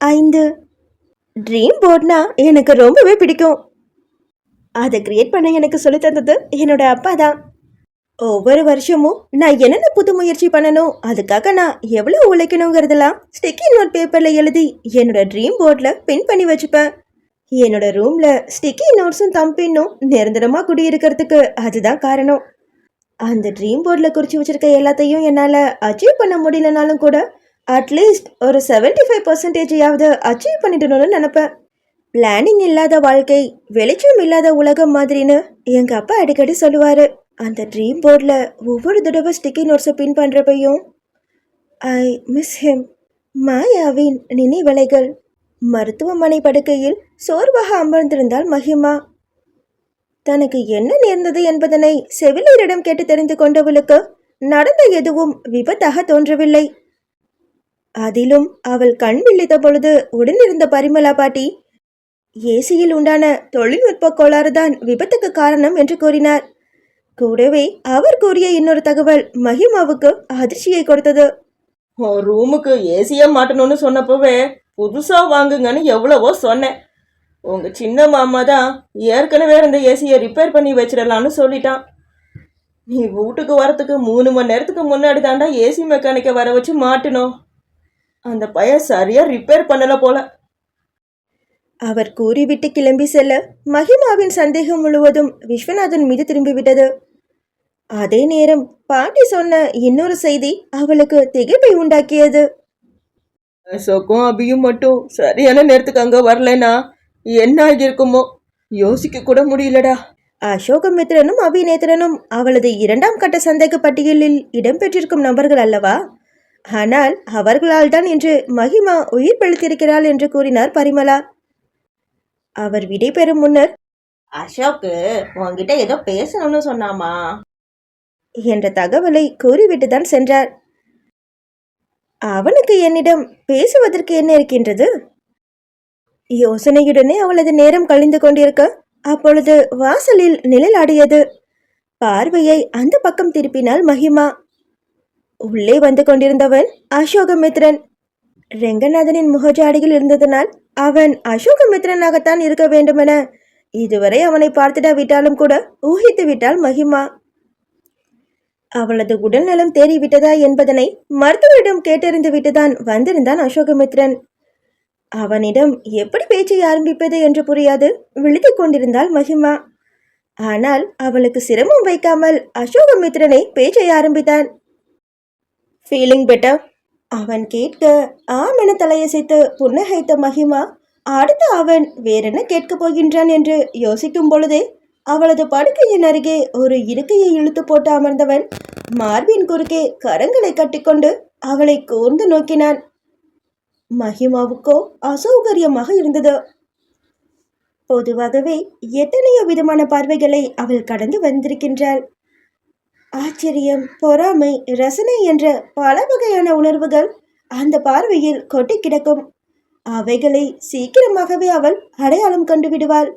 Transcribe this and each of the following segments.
ஐந்து. ட்ரீம் போர்ட்னா எனக்கு ரொம்பவே பிடிக்கும். அதை கிரியேட் பண்ண எனக்கு சொல்லி தந்தது என்னோட அப்பா தான். ஒவ்வொரு வருஷமும் நான் என்னென்ன புது முயற்சி பண்ணணும் அதுக்காக நான் எவ்வளோ உழைக்கணுங்கிறதெல்லாம் ஸ்டிக்கி நோட் பேப்பரில் எழுதி என்னோட ட்ரீம் போர்டில் பின் பண்ணி வச்சுப்பேன். என்னோட ரூமில் ஸ்டிக்கி நோட்ஸும் தம்பின்னும் நிரந்தரமாக குடியிருக்கிறதுக்கு அதுதான் காரணம். அந்த ட்ரீம் போர்டில் குறித்து வச்சுருக்க எல்லாத்தையும் என்னால் அச்சீவ் பண்ண முடியலனாலும் கூட அட்லீஸ்ட் ஒரு செவன்டி ஃபைவ் பர்சன்டேஜையாவது அச்சீவ் பண்ணிடணும்னு நினப்பேன். பிளானிங் இல்லாத வாழ்க்கை வெளிச்சம் இல்லாத உலகம் மாதிரின்னு எங்கள் அப்பா அடிக்கடி சொல்லுவார். அந்த ட்ரீம் போர்டில் ஒவ்வொரு தடவை ஸ்டிக்கி நோட்ஸை பின் பண்ணுறப்பையும் ஐ மிஸ் ஹிம் மாயாவின் நினைவலைகள். மருத்துவமனை படுக்கையில் சோர்வாக அமர்ந்திருந்தால் மகிமா. தனக்கு என்ன நேர்ந்தது என்பதனை செவிலியரிடம் கேட்டு தெரிந்து கொண்டவளுக்கு நடந்த எதுவும் விபத்தாக தோன்றவில்லை. அதிலும் அவள் கண் விழித்த பொழுது உடனிருந்த பரிமலா பாட்டி ஏசியில் உண்டான தொழில்நுட்ப கோளாறுதான் விபத்துக்கு காரணம் என்று கூறினார். கூடவே அவர் கூறிய இன்னொரு தகவல் மஹிமாவுக்கு அதிர்ச்சியை கொடுத்தது. ரூமுக்கு ஏசியே மாட்டணும்னு சொன்னப்பவே புதுசா வாங்குங்கன்னு எவ்வளவோ சொன்னேன். உங்க சின்ன மாமா தான் ஏற்கனவே இருந்த ஏசியை ரிப்பேர் பண்ணி வச்சிடலாம்னு சொல்லிட்டான். நீ வீட்டுக்கு வரத்துக்கு மூணு மணி நேரத்துக்கு முன்னாடி தாண்டா ஏசி மெக்கானிக்கை வர வச்சு மாட்டணும் அந்த பையன் சரியா ரிப்பேர் பண்ணல போல. அவர் கூறிவிட்டு கிளம்பி செல்ல மஹிமாவின் சந்தேகம் முழுவதும் விஸ்வநாதன் மீது திரும்பிவிட்டது. அதே நேரம் பாட்டி சொன்ன இன்னொரு செய்தி அவளுக்கு திகைப்பை உண்டாக்கியது. சொக்கும் அபியும் மட்டும் சரியான நேரத்துக்கு அங்க வரலைனா என்ன ஆகியிருக்குமோ? யோசிக்க கூட முடியலடா. அசோகமித்ரனும் அபிநேத்திரனும் அவளது இரண்டாம் கட்ட சந்தேக பட்டியலில் இடம்பெற்றிருக்கும் நபர்கள் அல்லவா? ஆனால் அவர்களால் தான் இன்று மகிமா உயிர் பழித்திருக்கிறாள் என்று கூறினார் பரிமலா அவர் விடை பெறும் முன்னர் அசோக்கு உன்கிட்ட ஏதோ பேசணும்னு சொன்னாமா? என்ற தகவலை கூறிவிட்டு தான் சென்றார். அவனுக்கு என்னிடம் பேசுவதற்கு என்ன இருக்கின்றது? யோசனையுடனே அவளது நேரம் கழிந்து கொண்டிருக்க அப்பொழுது வாசலில் நிழலாடியது. பார்வையை அந்த பக்கம் திருப்பினாள் மகிமா. உள்ளே வந்து கொண்டிருந்தவன் அசோகமித்ரன். ரெங்கநாதனின் முகஜாடியில் இருந்ததனால் அவன் அசோகமித்ரனாகத்தான் இருக்க வேண்டுமென இதுவரை அவனை பார்த்திடாவிட்டாலும் கூட ஊகித்து விட்டாள் மகிமா. அவளது உடல்நலம் தேறிவிட்டதா என்பதனை மருத்துவரிடம் கேட்டறிந்து விட்டுதான் வந்திருந்தான் அசோகமித்ரன். அவனிடம் எப்படி பேச்சை ஆரம்பிப்பது என்று புரியாது விழித்துக் கொண்டிருந்தாள் மகிமா. ஆனால் அவளுக்கு சிரமம் வைக்காமல் அசோகமித்ரனை பேச்சை ஆரம்பித்தான். ஃபீலிங் பெட்டர் அவன் கேட்க ஆம் என தலையசைத்து புன்னகைத்த மகிமா அடுத்து அவன் வேறென்ன கேட்கப் போகின்றான் என்று யோசிக்கும் பொழுதே அவளது படுக்கையின் அருகே ஒரு இருக்கையை இழுத்து போட்டு அமர்ந்தவன் மார்பின் குறுக்கே கரங்களை கட்டிக்கொண்டு அவளை கூர்ந்து நோக்கினான். மகிமாவுக்கோ அசௌகரியமாக இருந்தது. பொதுவாகவே எத்தனையோ விதமான பார்வைகளை அவள் கடந்து வந்திருக்கின்றாள். ஆச்சரியம் பொறாமை ரசனை என்ற பல வகையான உணர்வுகள் அந்த பார்வையில் கொட்டி கிடக்கும். அவைகளை சீக்கிரமாகவே அவள் அடையாளம் கண்டு விடுவாள்.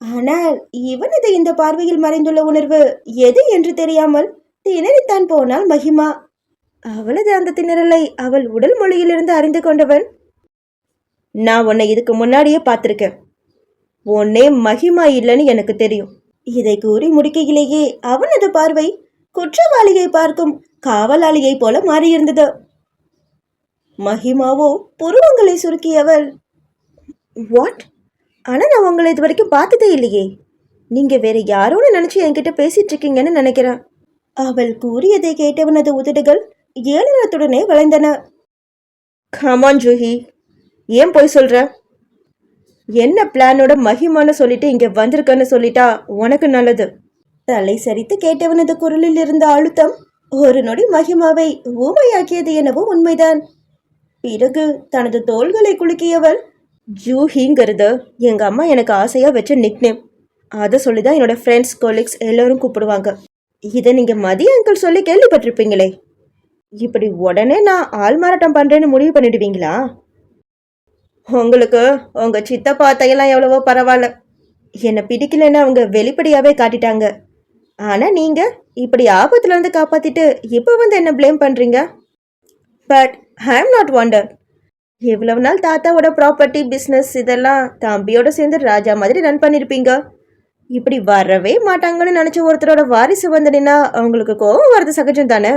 ஆனால் இவனது இந்த பார்வையில் மறைந்துள்ள உணர்வு எது என்று தெரியாமல் திணறித்தான் போனாள் மகிமா. அவளது அந்த திணறலை அவள் உடல் மொழியிலிருந்து அறிந்து கொண்டவன் நான் உன்னை இதுக்கு முன்னாடியே பார்த்துருக்கேன். உன்னே மகிமா இல்லைன்னு எனக்கு தெரியும். இதை கூறி முடிக்கையிலேயே அவனது பார்வை குற்றவாளியை பார்க்கும் காவலாளியை போல மாறியிருந்தது. மகிமாவோ புருவங்களை சுருக்கியவள் வாட் ஆனா நான் உங்களை இது வரைக்கும் பார்த்ததே இல்லையே. நீங்க வேற யாரோன்னு நினைச்சு என்கிட்ட பேசிட்டு இருக்கீங்கன்னு நினைக்கிறேன். அவள் கூறியதை கேட்டவனது உதடுகள் ஏளனத்துடனே வளைந்தன. கமான் ஜூஹி ஏன் போய் சொல்ற? என்ன பிளானோட மகிமான சொல்லிட்டு இங்க வந்திருக்கன்னு சொல்லிட்டா உனக்கு நல்லது. தலை சரித்து கேட்டவனது குரலில் இருந்த அழுத்தம் ஒரு நொடி மகிமாவை ஊமையாக்கியது எனவும் உண்மைதான். பிறகு தனது தோள்களை குலுக்கியவள் ஜூஹிங்கிறது எங்க அம்மா எனக்கு ஆசையா வச்ச நிக்னேம் அதை சொல்லி தான் என்னோட ஃப்ரெண்ட்ஸ் கொலீக்ஸ் எல்லோரும் கூப்பிடுவாங்க. இதை நீங்க மதிய அங்கிள் சொல்லி கேள்விப்பட்டிருப்பீங்களே. இப்படி உடனே நான் ஆள் மாறாட்டம் பண்றேன்னு முடிவு பண்ணிடுவீங்களா? உங்களுக்கு உங்க சித்தப்பா தையெல்லாம் எவ்வளவோ பரவாயில்ல. என்னை பிடிக்கலன்னு அவங்க வெளிப்படையாவே காட்டிட்டாங்க. ஆனால் நீங்கள் இப்படி ஆபத்துலேருந்து காப்பாற்றிட்டு இப்போ வந்து என்ன ப்ளேம் பண்ணுறீங்க but I am not wonder எவ்வளவு நாள் தாத்தாவோட ப்ராப்பர்ட்டி பிஸ்னஸ் இதெல்லாம் தம்பியோட சேர்ந்து ராஜா மாதிரி ரன் பண்ணியிருப்பீங்க இப்படி வரவே மாட்டாங்கன்னு நினச்ச ஒருத்தரோட வாரிசு வந்தடினா அவங்களுக்கு கோபம் வர்றது சகஜம் தானே?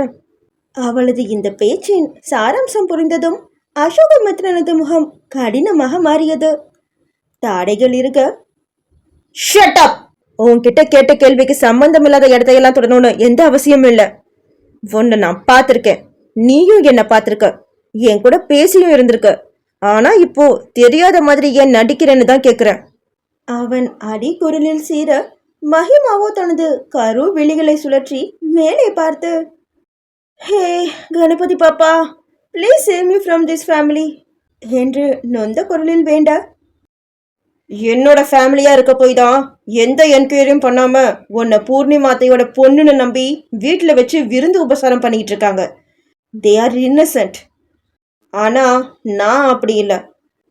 அவளது இந்த பேச்சின் சாராம்சம் புரிந்ததும் அசோகமித்ரனது முகம் கடினமாக மாறியது. தாடைகள் இருக்க. ஷட் அப் உன்கிட்ட கேட்ட கேள்விக்கு சம்பந்தம் இல்லாத இடத்தையெல்லாம் தொடணும்னு எந்த அவசியமும் இல்லை. உன்னை நான் பார்த்துருக்கேன். நீயும் என்ன பார்த்துருக்க. என் கூட பேசியும் இருந்திருக்க. ஆனா இப்போ தெரியாத மாதிரி ஏன் நடிக்கிறேன்னு தான் கேக்குறேன். அவன் அடி குரலில் சீர மகிமாவோ தனது கரு விழிகளை சுழற்றி மேலே பார்த்து hey Ganapathi Bappa please save me from this family என்று நொந்த குரலில் வேண்ட என்னோட ஃபேமிலியா இருக்க போய் தான் எந்த என்கொயரியும் பண்ணாம உன்னை பூர்ணிமாத்தையோட பொண்ணுன்னு நம்பி வீட்டில் வச்சு விருந்து உபசாரம் பண்ணிக்கிட்டு இருக்காங்க. தே ஆர் இன்னசென்ட் ஆனா நான் அப்படி இல்லை.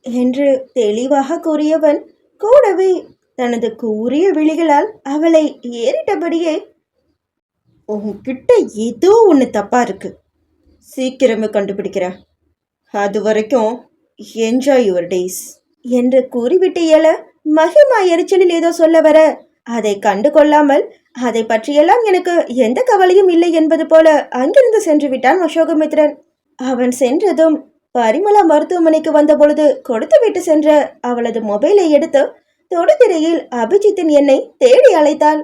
என்று தெளிவாக கூறியவன் கூடவே தனது கூறிய விழிகளால் அவளை ஏறிட்டபடியே உன்கிட்ட ஏதோ ஒன்று தப்பா இருக்கு. சீக்கிரமே கண்டுபிடிக்கிற அது வரைக்கும் என்ஜாய் யுவர் டேஸ் என்று கூறிவிட்டு எழ மகிமா எரிச்சலில் ஏதோ சொல்ல வர அதை கண்டு கொள்ளாமல் அதை பற்றியெல்லாம் எனக்கு எந்த கவலையும் இல்லை என்பது போல அங்கிருந்து சென்று விட்டான் அசோகமித்ரன். அவன் சென்றதும் பரிமளா மருத்துவமனைக்கு வந்தபொழுது கொடுத்து விட்டு சென்ற அவளது மொபைலை எடுத்து தொடுதிரையில் அபிஜித்தின் எண்ணை தேடி அழைத்தாள்.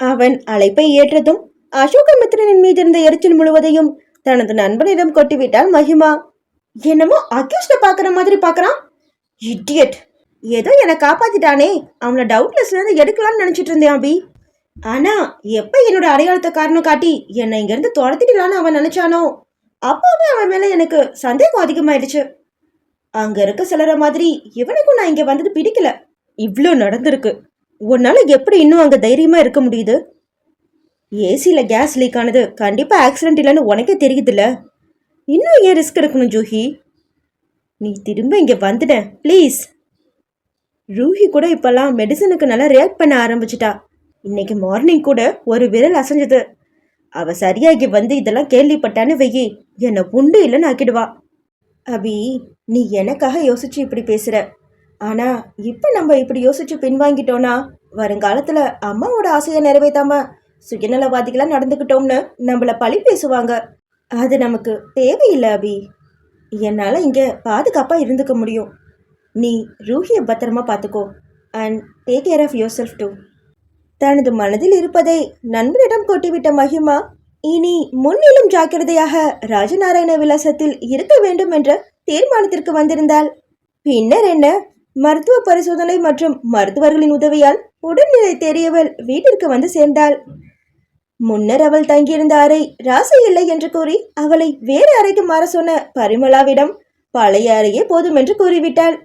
அவன் அழைப்பை ஏற்றதும் அசோகமித்ரனின் மீது இருந்த எரிச்சல் முழுவதையும் தனது நண்பனிடம் கொட்டிவிட்டாள் மகிமா. என்னமோ அக்யூஸ்ட பாக்குற மாதிரி பாக்குறான் இடியட் ஏதோ என்னை காப்பாத்திட்டானே. அவனை டவுட்லெஸ்ல இருந்து எடுக்கலாம்னு நினைச்சிட்டு இருந்தேன் அபி. ஆனா எப்ப என்னோட அடையாளத்தை காரணம் காட்டி என்னை இங்க இருந்து துரத்திடலான்னு அவன் நினைச்சானோ? அப்பவே அவன் மேல எனக்கு சந்தேகம் அதிகமாயிடுச்சு. அங்க இருக்க சிலர மாதிரி இவனுக்கும் நான் இங்க வந்தது பிடிக்கல. இவ்ளோ நடந்திருக்கு. உன்னால எப்படி இன்னும் அங்க தைரியமா இருக்க முடியுது? ஏசியில் கேஸ் லீக் ஆனது கண்டிப்பா ஆக்சிடென்ட் இல்லைன்னு உனக்கே தெரியுதுல்ல. இன்னும் ஏன் ரிஸ்க் எடுக்கணும் ஜூஹி? நீ திரும்ப இங்கே வந்துட ப்ளீஸ் ரூஹி கூட இப்போல்லாம் மெடிசனுக்கு நல்லா ரியாக்ட் பண்ண ஆரம்பிச்சிட்டா. இன்னைக்கு மார்னிங் கூட ஒரு விரல் அசைஞ்சது. அவ சரியாகி வந்து இதெல்லாம் கேள்விப்பட்டான்னு வெயி என்னை உண்டு இல்லைன்னு ஆக்கிடுவா. அபி நீ எனக்காக யோசிச்சு இப்படி பேசுற. ஆனா இப்ப நம்ம இப்படி யோசிச்சு பின்வாங்கிட்டோம்னா வருங்காலத்துல அம்மாவோட ஆசையை நிறைவேத்தாம சுயநலவாதிகளா நடந்துக்கிட்டோம்னு நம்மள பழி பேசுவாங்க. அது நமக்கு தேவையில்லை அபி. என்னால் இங்கே பாதுகாப்பாக இருந்துக்க முடியும். நீ ரூஹியை பத்திரமா பார்த்துக்கோ and take care of yourself too தனது மனதில் இருப்பதை நண்பனிடம் கொட்டிவிட்ட மகிமா இனி முன்னிலும் ஜாக்கிரதையாக ராஜநாராயண விலாசத்தில் இருக்க வேண்டும் என்ற தீர்மானத்திற்கு வந்திருந்தாள். பின்னர் என்ன? மருத்துவ பரிசோதனை மற்றும் மருத்துவர்களின் உதவியால் உடல்நிலை தெரியவள் வீட்டிற்கு வந்து சேர்ந்தாள். முன்னர் அவள் தங்கியிருந்த அறை ராசி இல்லை என்று கூறி அவளை வேறு அறைக்கு மாற சொன்ன பரிமளாவிடம் பழைய அறையே போதும் என்று கூறிவிட்டாள்.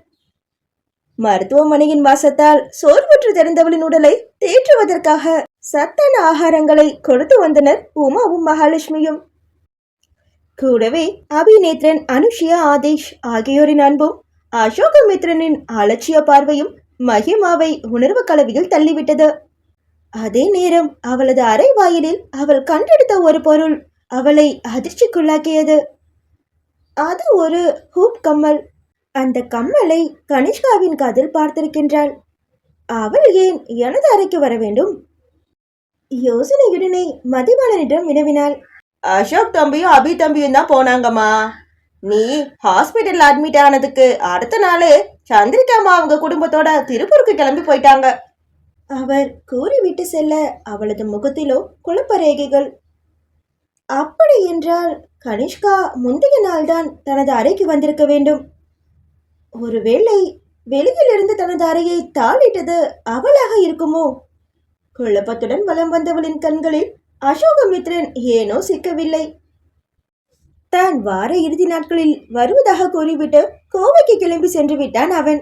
மருத்துவமனையின் வாசத்தால் சோர்வுற்று தெரிந்தவளின் உடலை தேற்றுவதற்காக சத்தான ஆகாரங்களை கொடுத்து வந்தனர் உமாவும் மகாலட்சுமியும். கூடவே அபிநேத்ரன் அனுஷியா ஆதேஷ் ஆகியோரின் அன்பும் அசோகமித்ரனின் அலட்சிய பார்வையும் மகிமாவை உணர்வு கலவியில் தள்ளிவிட்டது. அதே நேரம் அவளது அறை வாயிலில் அவள் கண்டெடுத்த ஒரு பொருள் அவளை அதிர்ச்சிக்குள்ளாக்கியது. அது ஒரு ஹூப் கம்மல். அந்த கம்மலை கனிஷ்காவின் காதில் பார்த்திருக்கின்றாள். அவள் ஏன் எனது அறைக்கு வர வேண்டும்? யோசனையுடனே மதிவாளனிடம் வினவினாள். அசோக் தம்பியும் அபி தம்பியும் தான் போனாங்கம்மா. நீ ஹாஸ்பிட்டல் அட்மிட் ஆனதுக்கு அடுத்த நாளே சந்திரிகாமா அவங்க குடும்பத்தோட திருப்பூருக்கு கிளம்பி போயிட்டாங்க. அவர் கூறிவிட்டு செல்ல அவளது முகத்திலோ குழப்பரேகைகள். அப்படி என்றால் கனிஷ்கா முந்தைய நாள்தான் தனது அறைக்கு வந்திருக்க வேண்டும். ஒருவேளை வெளியிலிருந்து தனது அறையை தாளிட்டது அவளாக இருக்குமோ? குழப்பத்துடன் வலம் வந்தவளின் கண்களில் அசோகமித்ரன் ஏனோ சிக்கவில்லை. தான் வார இறுதி நாட்களில் வருவதாக கூறிவிட்டு கோவைக்கு கிளம்பி சென்று விட்டான் அவன்.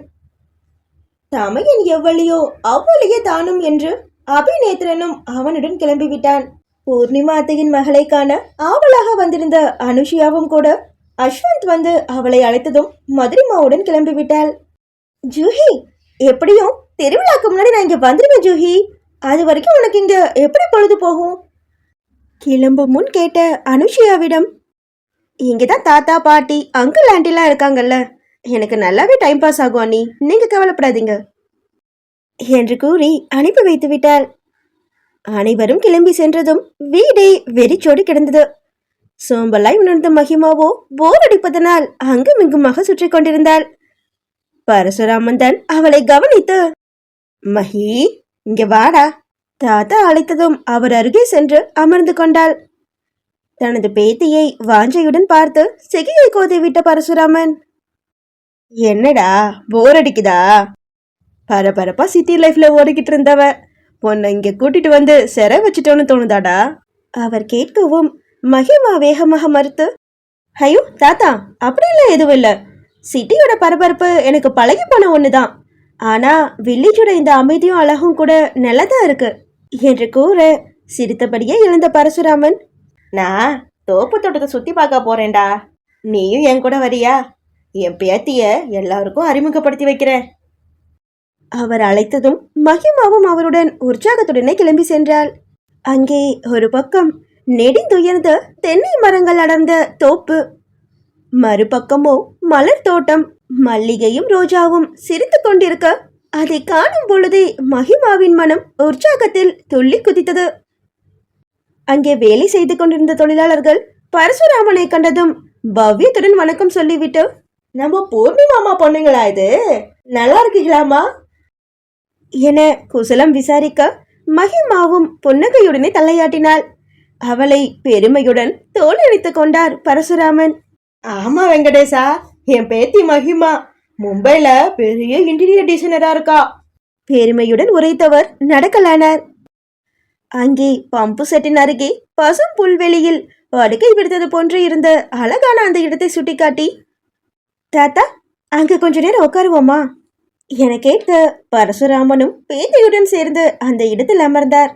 தமையன் எவ்வளியோ அவ்வளியே தானும் என்று அபிநேத்திரனும் அவனுடன் கிளம்பிவிட்டான். பூர்ணிமா அத்தையின் மகளை காண ஆவலாக வந்திருந்த அனுஷியாவும் கூட அஸ்வந்த் வந்து அவளை அழைத்ததும் மதுரிமாவுடன் கிளம்பிவிட்டாள். ஜூஹி எப்படியும் திருவிழாக்கு முன்னாடி நான் இங்கே வந்துடுவேன் ஜூஹி. அது வரைக்கும் உனக்கு இங்கே எப்படி பொழுது போகும்? கிளம்பும் முன் கேட்ட அனுஷியாவிடம் இங்கே தான் தாத்தா பாட்டி அங்கிள் ஆண்டிலாம் இருக்காங்கல்ல? எனக்கு நல்லாவே டைம் பாஸ் ஆகும் அண்ணி. நீங்க கவலைப்படாதீங்க. என்று கூறி அனுப்பி வைத்து விட்டாள் அனைவரும் கிளம்பி சென்றதும் வீடே வெறிச்சோடி கிடந்தது. சோம்பலாய் உணர்ந்த மகிமாவோ போர் அடிப்பதனால் அங்கும் இங்குமாக சுற்றி கொண்டிருந்தாள். பரசுராமன் தான் அவளை கவனித்து மகி இங்க வாடா. தாத்தா அழைத்ததும் அவர் அருகே சென்று அமர்ந்து கொண்டாள். தனது பேத்தியை வாஞ்சையுடன் பார்த்து சிகையை கோதிவிட்ட பரசுராமன் என்னடா? போர் அடிக்குதா? பரபரப்பா சிட்டி லைஃப்ல ஓடிக்கிட்டு இருந்தவ. உன்னை இங்க கூட்டிட்டு வந்து சிறை வச்சுட்டோன்னு தோணுதாடா? அவர் கேட்கவும் மகிமா வேகமாக மறுத்து ஐயோ தாத்தா அப்படிலாம் எதுவும் இல்லை. சிட்டியோட பரபரப்பு எனக்கு பழகி போன ஒன்று தான் ஆனால் வில்லேஜோட இந்த அமைதியும் அழகும் கூட நல்லதா இருக்கு என்று கூற சிரித்தபடியே எழுந்த பரசுராமன். நான் தோப்பு தோட்டத்தை சுற்றி பார்க்க போறேன்டா. நீயும் என் கூட வரியா? என் பேத்திய எல்லாருக்கும் அறிமுகப்படுத்தி வைக்கிறேன். அவர் அழைத்ததும் மகிமாவும் அவருடன் உற்சாகத்துடனே கிளம்பி சென்றாள். அங்கே ஒரு பக்கம் நெடிந்துயர்ந்த தென்னை மரங்கள் அடர்ந்த தோப்பு மறுபக்கமோ மலர் தோட்டம் மல்லிகையும் ரோஜாவும் சிரித்து கொண்டிருக்க அதை காணும் பொழுதே மகிமாவின் மனம் உற்சாகத்தில் துள்ளி குதித்தது. அங்கே வேலை செய்து கொண்டிருந்த தொழிலாளர்கள் பரசுராமனை கண்டதும் பவ்யத்துடன் வணக்கம் சொல்லிவிட்டு நம்ம பூர்ணிமாமா பொண்ணுங்களா இது? நல்லா இருக்கீங்களாமா என குசலம் விசாரிக்க மகிமாவும் புன்னகையுடனே தலையாட்டினாள். அவளை பெருமையுடன் தோலடித்துக் கொண்டார் பரசுராமன். ஆமா வெங்கடேசா என் பேத்தி மகிமா மும்பைல பெரிய இன்டீரியர் டிசைனரா இருக்கா? பெருமையுடன் உரைத்தவர் நடக்கலானார். அங்கே பம்பு செட்டின் அருகே பசும் புல்வெளியில் படுக்கை விடுத்தது போன்று இருந்த அழகான அந்த இடத்தை சுட்டிக்காட்டி தாத்தா அங்க கொஞ்ச நேரம் உட்காருவோமா? என கேட்க பரசுராமனும் பேத்தியுடன் சேர்ந்து அந்த இடத்தில் அமர்ந்தார்.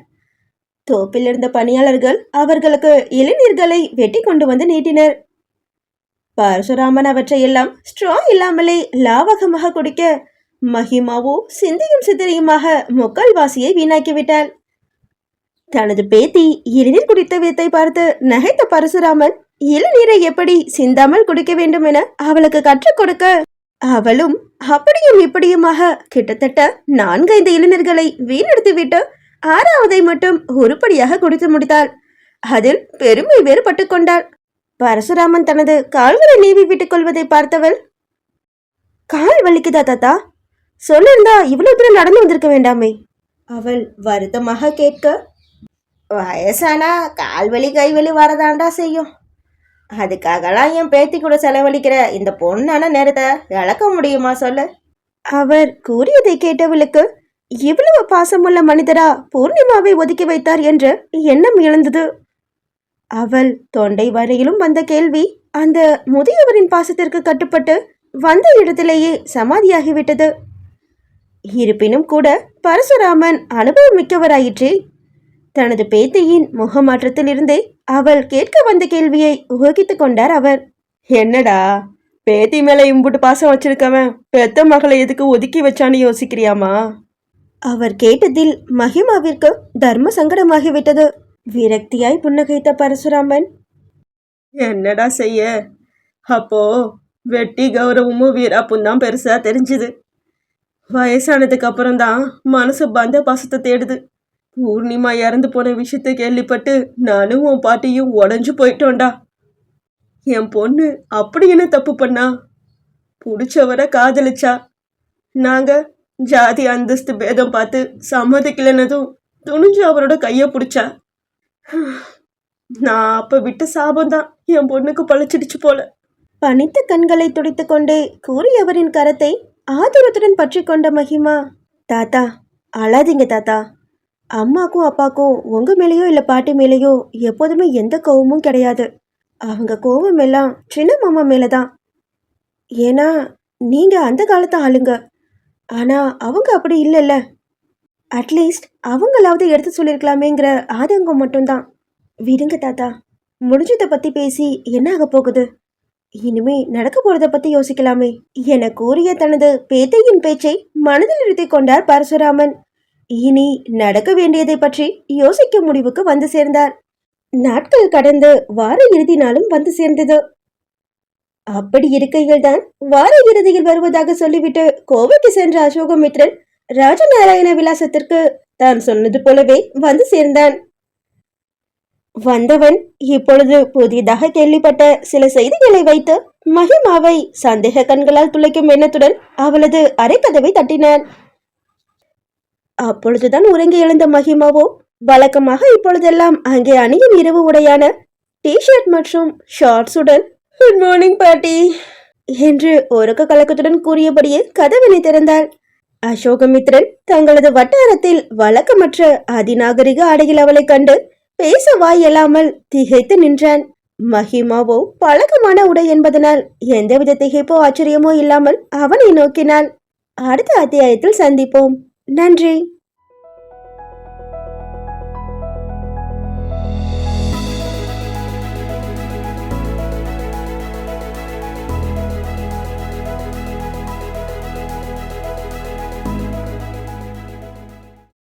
தோப்பில் இருந்த பணியாளர்கள் அவர்களுக்கு இளநீர்களை வெட்டி கொண்டு வந்து நீட்டினர். பரசுராமன் அவற்றையெல்லாம் ஸ்ட்ரா இல்லாமலே லாவகமாக குடிக்க மகிமாவோ சிந்தையும் சிதறியுமாக முக்கால்வாசியை வீணாக்கிவிட்டாள். தனது பேத்தி இளநீர் குடித்த விதத்தை பார்த்து நகைத்த பரசுராமன் இளநீரை எப்படி சிந்தாமல் குடிக்க வேண்டும் என அவளுக்கு கற்றுக் கொடுக்க அவளும் அப்படியும் இப்படியுமாக கிட்டத்தட்ட நான்கைந்து இளைஞர்களை வீணெடுத்துவிட்டு ஆறாவதை மட்டும் உருப்படியாக குடித்து முடித்தாள். அதில் பெருமை வேறுபட்டு கொண்டாள். பரசுராமன் தனது கால்களை நீவி விட்டுக் கொள்வதை பார்த்தவள் கால் வலிக்குதா தாத்தா? சொல்லிருந்தா இவ்வளவு தூரம் நடந்து வந்திருக்க வேண்டாமே. அவள் வருத்தமாக கேட்க வயசானா கால் வலி கை கைவலி வரதாண்டா செய்யும். அதுக்காகலாம் என் பேத்தி கூட செலவழிக்கிற இந்த பொண்ணான நேரத்தை இழக்க முடியுமா சொல்லு? அவர் கூறியதை கேட்டவளுக்கு இவ்வளவு பாசமுள்ள மனிதரா பூர்ணிமாவை ஒதுக்கி வைத்தார் என்று எண்ணம் எழுந்தது. அவள் தொண்டை வரையிலும் வந்த கேள்வி அந்த முதியவரின் பாசத்திற்கு கட்டுப்பட்டு வந்த இடத்திலேயே சமாதியாகிவிட்டது. இருப்பினும் கூட பரசுராமன் அனுபவம் மிக்கவராயிற்று. தனது பேத்தியின் முகமாற்றத்திலிருந்து அவள் கேட்க வந்த கேள்வியை ஊகித்துக் கொண்டார் அவர். என்னடா? பேத்தி மேல இம்புட்டு பாசம் வச்சிருக்கவன் பெத்த மகளை எதுக்கு ஒதுக்கி வச்சான்னு யோசிக்கிறியாமா? அவர் கேட்டதில் மகிமாவிற்கு தர்ம சங்கடமாகிவிட்டது. விரக்தியாய் புன்னகைத்த பரசுராமன். என்னடா செய்ய? அப்போ வெட்டி கௌரவமும் வீராப்பும் தான் பெருசா தெரிஞ்சுது. வயசானதுக்கு அப்புறம் தான் மனசு பந்த பாசத்தை தேடுது. பூர்ணிமா இறந்து போன விஷயத்தை கேள்விப்பட்டு நானும் உன் பாட்டியும் உடஞ்சு போயிட்டோம்டா. என் பொண்ணு அப்படி என்ன தப்பு பண்ணா? பிடிச்சவரை காதலிச்சா? நாங்க ஜாதி அந்தஸ்து பேதம் பார்த்து சம்மதிக்கலனதும் துணிஞ்சு அவரோட கையை பிடிச்சா? நான் அப்ப விட்ட சாபம்தான் என் பொண்ணுக்கு பழச்சிடுச்சு போல. பனித்த கண்களை துடித்து கொண்டே கூறியவரின் கரத்தை ஆதுரத்துடன் பற்றி கொண்ட மகிமா தாத்தா அழாதீங்க தாத்தா. அம்மாக்கும் அப்பாக்கும் உங்க மேலேயோ இல்லை பாட்டி மேலேயோ எப்போதுமே எந்த கோவமும் கிடையாது. அவங்க கோவம் எல்லாம் சின்ன மாமா மேலே தான் ஏன்னா நீங்கள் அந்த காலத்து ஆளுங்க. ஆனால் அவங்க அப்படி இல்லைல்ல. அட்லீஸ்ட் அவங்களாவது எடுத்து சொல்லியிருக்கலாமேங்கிற ஆதங்கம் மட்டும்தான். விடுங்க தாத்தா முடிஞ்சதை பற்றி பேசி என்ன ஆக போகுது? இனிமே நடக்க போறத பத்தி யோசிக்கலாமே. என கூறிய தனது பேத்தையின் பேச்சை மனதில் நிறுத்திக் கொண்டார் பரசுராமன். இனி நடக்க வேண்டியதை பற்றி யோசிக்கும் முடிவுக்கு வந்து சேர்ந்தார். நாட்கள் கடந்து வார இறுதி நாளும் வந்து சேர்ந்தது. அப்படி இருக்கையில்தான் வார இறுதியில் வருவதாக சொல்லிவிட்டு கோவைக்கு சென்ற அசோகமித்ரன் ராஜநாராயண விலாசத்திற்கு தான் சொன்னது போலவே வந்து சேர்ந்தான். வந்தவன் இப்பொழுது புதிதாக கேள்விப்பட்ட சில செய்திகளை வைத்து மகிமாவை சந்தேக கண்களால் துளைக்கும் எண்ணத்துடன் அவளது அரைக்கதவை தட்டினான். அப்பொழுதுதான் உறங்கி எழுந்த மகிமாவோ? வழக்கமாக இப்பொழுதெல்லாம் அங்கே அணியும் இரவு உடையான டி ஷர்ட் மற்றும் ஷார்ட்ஸுடன் குட் மார்னிங் பாட்டி என்று உறக்க கலக்கத்துடன் கூறியபடியே கதவினை திறந்தாள். அசோகமித்ரன் தங்களது வட்டாரத்தில் வழக்கமற்ற அதிநாகரிக ஆடையில் அவளைக் கண்டு பேச வாய் திகைத்து நின்றான். மகிமாவோ பழக்கமான உடை என்பதனால் எந்தவித திகைப்போ ஆச்சரியமோ இல்லாமல் அவனை நோக்கினாள். அடுத்த அத்தியாயத்தில் சந்திப்போம். நன்றி.